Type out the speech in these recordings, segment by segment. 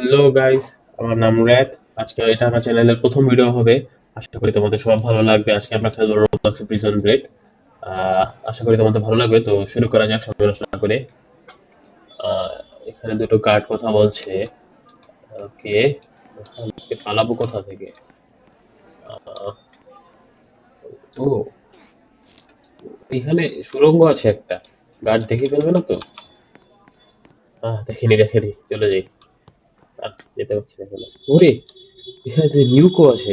Hello guys আমার নাম র্যাত আজকে এটা আমার চ্যানেলের প্রথম ভিডিও হবে। আশা করি তোমাদের সবার ভালো লাগবে। আজকে আমরা খেলব রোবলক্স প্রিজন ব্রেক আশা করি তোমাদের ভালো লাগবে। তো শুরু করা যাক সময় নষ্ট করে। এখানে দুটো গার্ড কথা বলছে। ওকে পালাবো কোথা থেকে? ও, এখানে সুড়ঙ্গ আছে একটা। গার্ড দেখে ফেলবে না তো? আহ, দেখিনি দেখিনি। চলে যাই। আর যেতে পারছি না এখানে। ওরে এখানে যে নিউকো আছে।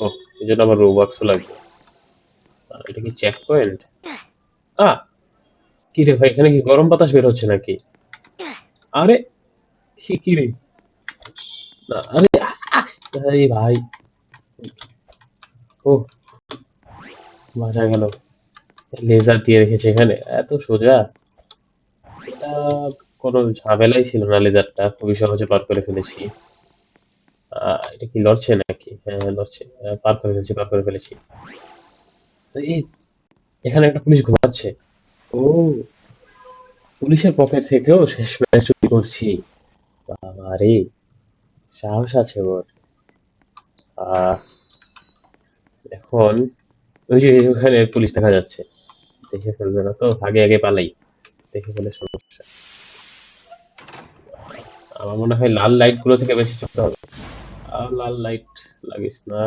ও এই জন্য আমার রোবাক্সও লাগবে। আহ, এটা কি চেক পয়েন্ট আ কি রে ভাই এখানে কি গরম বাতাস বের হচ্ছে নাকি? আরে কি কি রে? না আরে আহ, আহ, আরে ভাই। ও বাঁচা গেল। লেজার দিয়ে রেখেছে এখানে। এত সোজা। এটা কোনো ঝামেলাই ছিল না লেজারটা। খুবই সহজে পার করে ফেলেছি। এটা কি লড়ছে নাকি? হ্যাঁ হ্যাঁ, লড়ছে। পার করে ফেলেছি পার করে ফেলেছি। এখানে একটা পুলিশ ঘুমাচ্ছে। ও পুলিশের পকেট থেকেও শেষ ম্যাচ চুরি করছি। আরে সাহস আছে ওর। এখন ওই যে ওখানে পুলিশ দেখা যাচ্ছে। দেখে ফেলবে না তো আগে আগে পালাই। দেখে ফেলে সমস্যা। আমার মনে হয় লাল লাইটগুলো থেকে বেশি চলতে হবে। আর লাল লাইট লাগিস না।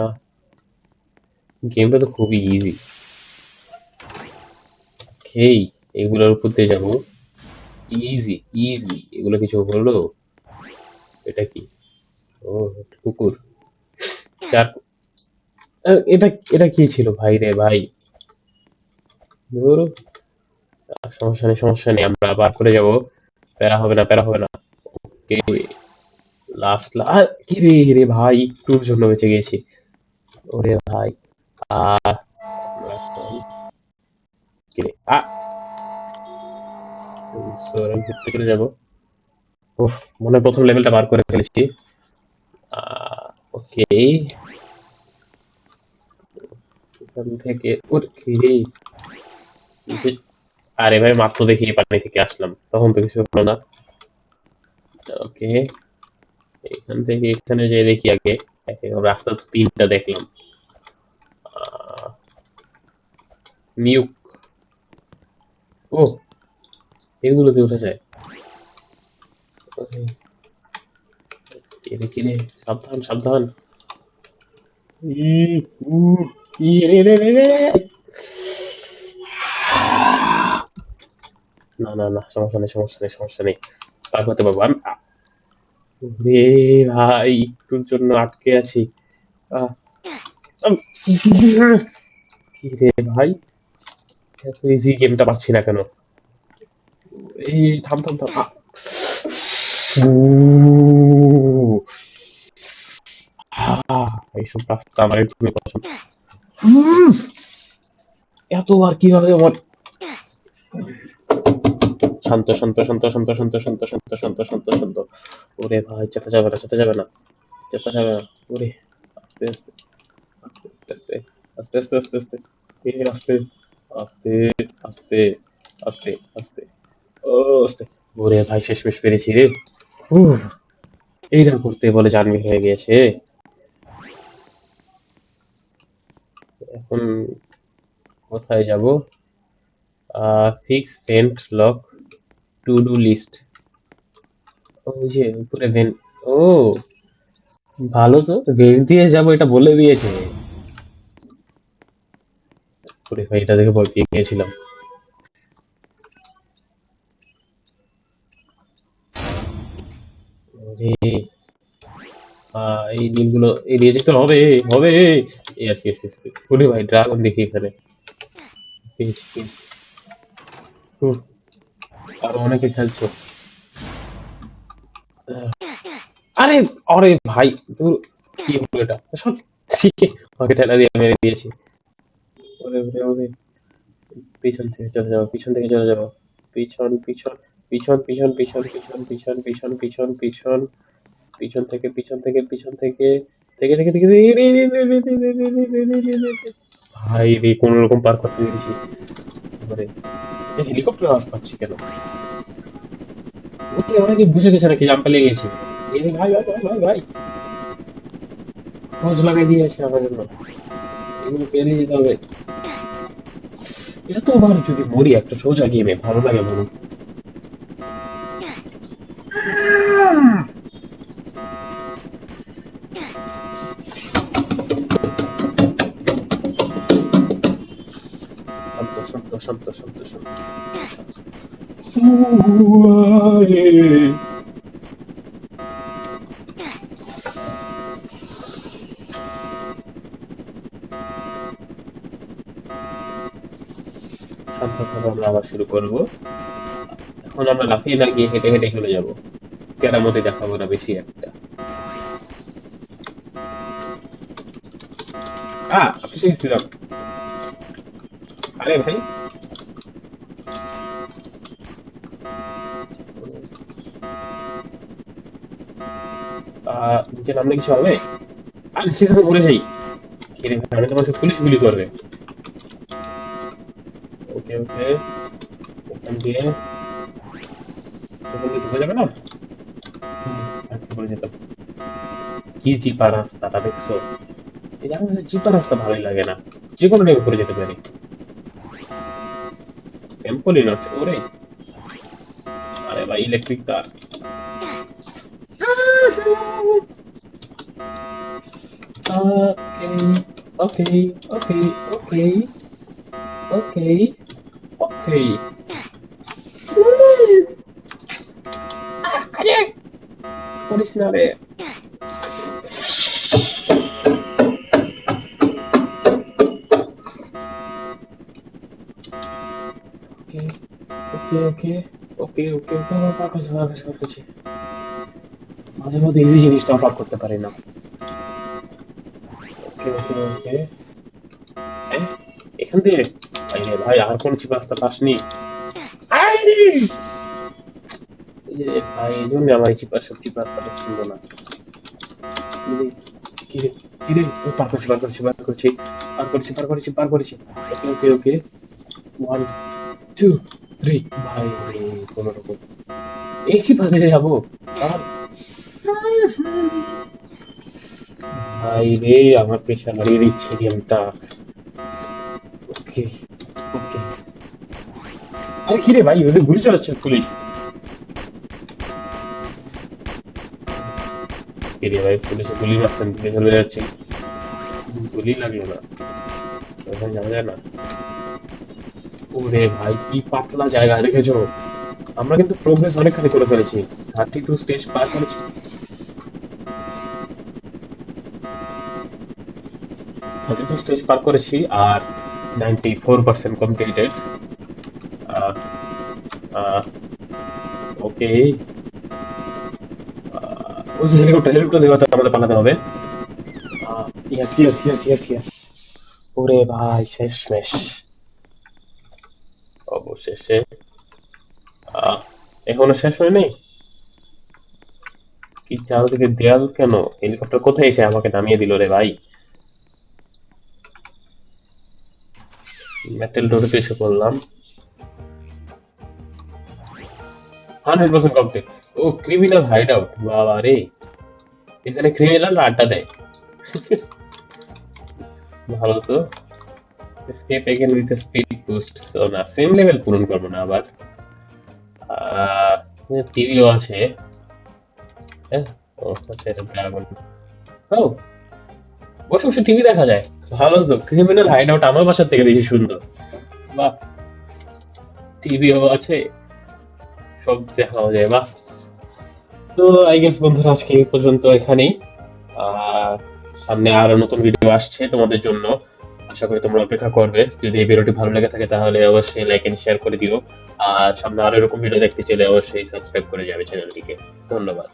গেমটা তো খুবই ইজি খেই এগুলোর উপর দিয়ে যাব। ইজি ইজি এগুলো কিছু হলো? এটা কি? ও, কুকুর। চার এটা এটা কি ছিল? ভাই রে ভাই। সমস্যা নেই সমস্যা নেই। আমরা বার করে যাব। প্যারা হবে না, প্যারা হবে না। ওকে লাস্ট কি রে রে ভাই, একটুর জন্য বেঁচে গেছি। ওরে ভাই আর কি চলে যাব। উফ মনে প্রথম লেভেলটা বার করে ফেলেছি। ওকে। এখান থেকে কি আরে ভাই, মাত্র দেখি পানি থেকে আসলাম। তখন তো কিছু হলো না। ওকে এখান থেকে এখানে যে দেখি আগে। রাস্তা তো তিনটা দেখলাম। মিউক ও, এগুলোতে উঠে যায়। সাবধান সাবধান। না না না, সমস্যা নেই সমস্যা নেই সমস্যা নেই। পার পারব। আমি রে ভাই, একটুর জন্য আটকে আছি। কি রে ভাই, এত ইজি গেমটা পাচ্ছি না কেন? এই, থাম থাম থাম। এইসব রাস্তা আমার একদমই পছন্দ। এতবার কীভাবে আমার শান্ত শান্ত শান্ত শান্ত শান্ত শান্ত শান্ত শান্ত শান্ত শান্ত। ওরে ভাই যেতে যাবে না যেতে যাবে না। যেতে যাবে না। ওরে, আস্তে আস্তে আস্তে আস্তে আস্তে আস্তে আস্তে আস্তে আস্তে। আস্তে আস্তে আস্তে আস্তে। ও, আস্তে। ওরে ভাই শেষমেশ পেরেছি রে। এইটা করতে বলে জানবি হয়ে গিয়েছে। এখন কোথায় যাব? Fix paint lock to do list ওই যে উপরে ভেন ও, ভালো তো ভেন দিয়ে যাব, এটা বলে দিয়েছে। এটা দেখে গিয়েছিলাম এই যেতে হবে হবে। ভাই ড্রাগন দেখি এখানে। আরও অনেকে খেলছে আরে আরে ভাই ধুর, কি হলো এটা সব শিখে আমাকে ঠেলা দিয়ে মেরে দিয়েছি ওরে ওরে ওরে পিছন থেকে চলে যাব পিছন থেকে চলে যাব পিছন পিছন পিছন পিছন পিছন পিছন পিছন পিছন পিছন পিছন পিছন থেকে পিছন থেকে পিছন থেকে থেকে থেকে থেকে। ভাই রে কোন রকম পার করতে পেরেছি এবারে হেলিকপ্টার আওয়াজ পাচ্ছি কেন? ওকে অনেকে বুঝে গেছে নাকি জাম্পে লেগেছে গেছি। এই ভাই ভাই ভাই ভাই ভাই। লাগাই দিয়েছে জন্য এগুলো পেরিয়ে যেতে হবে। যদি মরি, একটা সোজা গেমে ভালো লাগে বলুন শান্ত শান্ত শান্ত শান্ত শান্ত শান্তভাবে আমরা আবার শুরু করব। এখন আমরা লাফিয়ে না গিয়ে হেঁটে হেঁটে চলে যাব। কেরামতি দেখাবো না বেশি একটা। আহ, আপনি শিখেছিলাম। আরে ভাই। নামলে কিছু হবে? আর পড়ে যাই কিরে আমি পুলিশ গুলি করবে। ওকে ওকে। এখান দিয়ে এখান দিয়ে ঢুকে যাবে না? যেতাম। কি চিপা রাস্তাটা দেখছ? এই আমার চিপা রাস্তা ভালোই লাগে না। যে কোনো টাইমে করে যেতে পারি। টেম্পোলি নড়ছে ওরে আরে ভাই ইলেকট্রিক তার ওকে ওকে ওকে ওকে ওকে আরে করিস না রে ওকে ওকে ওকে ওকে ওকে পার করছি পার করছি পার করছি মাঝে মধ্যে ইজি জিনিসটা পার করতে পারি না। ওকে ওকে ওকে এখান দিয়ে। ভাই, আর কোন চিপ রাস্তা পাসনি। ভাই, এই জন্য আমার এই চিপা সব চিপ রাস্তা পছন্দ না। কিরে কিরে ও পার করছি পার করছি পার করছি পার করছি পার করছি পার করছি okay okay okay one two three ভাই রে কোনো রকম এই দিয়ে যাব আর ভাই রে আমার প্রেশার বাড়িয়ে দিচ্ছে গেমটা। ওকে ওকে। আরে কি রে ভাই ওদের গুলি চালাচ্ছে পুলিশ। কি রে ভাই পুলিশে গুলি দিকে চলে যাচ্ছি। গুলি লাগল না। ওখানে যাওয়া যায় না? ওরে ভাই, কি পাতলা জায়গা দেখেছ? আমরা কিন্তু প্রোগ্রেস অনেকখানি করে ফেলেছি। থার্টি টু স্টেজ পার করেছি। থার্টি টু স্টেজ পার করেছি আর ninety four percent completed okay ওই যে হেলিকপ্টার হেলিকপ্টার হয়তো আমাদের পালাতে হবে। Yes yes yes yes yes ওরে ভাই, শেষমেশ। অবশেষে এখনও শেষ হয়নি কি চারদিকে দেয়াল কেন? হেলিকপ্টার কোথায় এসে আমাকে নামিয়ে দিল রে ভাই? মেটাল ডোরেতে এসে পড়লাম। হান্ড্রেড পার্সেন্ট কমপ্লিট ও ক্রিমিনাল হাইড আউট বাবা রে। এখানে ক্রিমিনাল আড্ডা দেয়। ভালো তো। Escape again with speed boost তো না সেম লেভেল পূরণ করব না আবার। টিভিও আছে। হ্যাঁ ও আচ্ছা এটা ড্রাগন ও, বসে বসে টিভি দেখা যায়। ভালো তো ক্রিমিনাল হাইড আউট আমার বাসার থেকে বেশি সুন্দর। বাহ টিভিও আছে। সব দেখা যায়, বাহ। তো আই গেস বন্ধুরা, আজকে এই পর্যন্ত এখানেই। সামনে আরও নতুন ভিডিও আসছে তোমাদের জন্য। আশা করি তোমরা অপেক্ষা করবে। যদি এই ভিডিওটি ভালো লেগে থাকে তাহলে অবশ্যই লাইক এন্ড শেয়ার করে দিও। আর সামনে আরও এরকম ভিডিও দেখতে চাইলে অবশ্যই সাবস্ক্রাইব করে যাবে চ্যানেলটিকে ধন্যবাদ।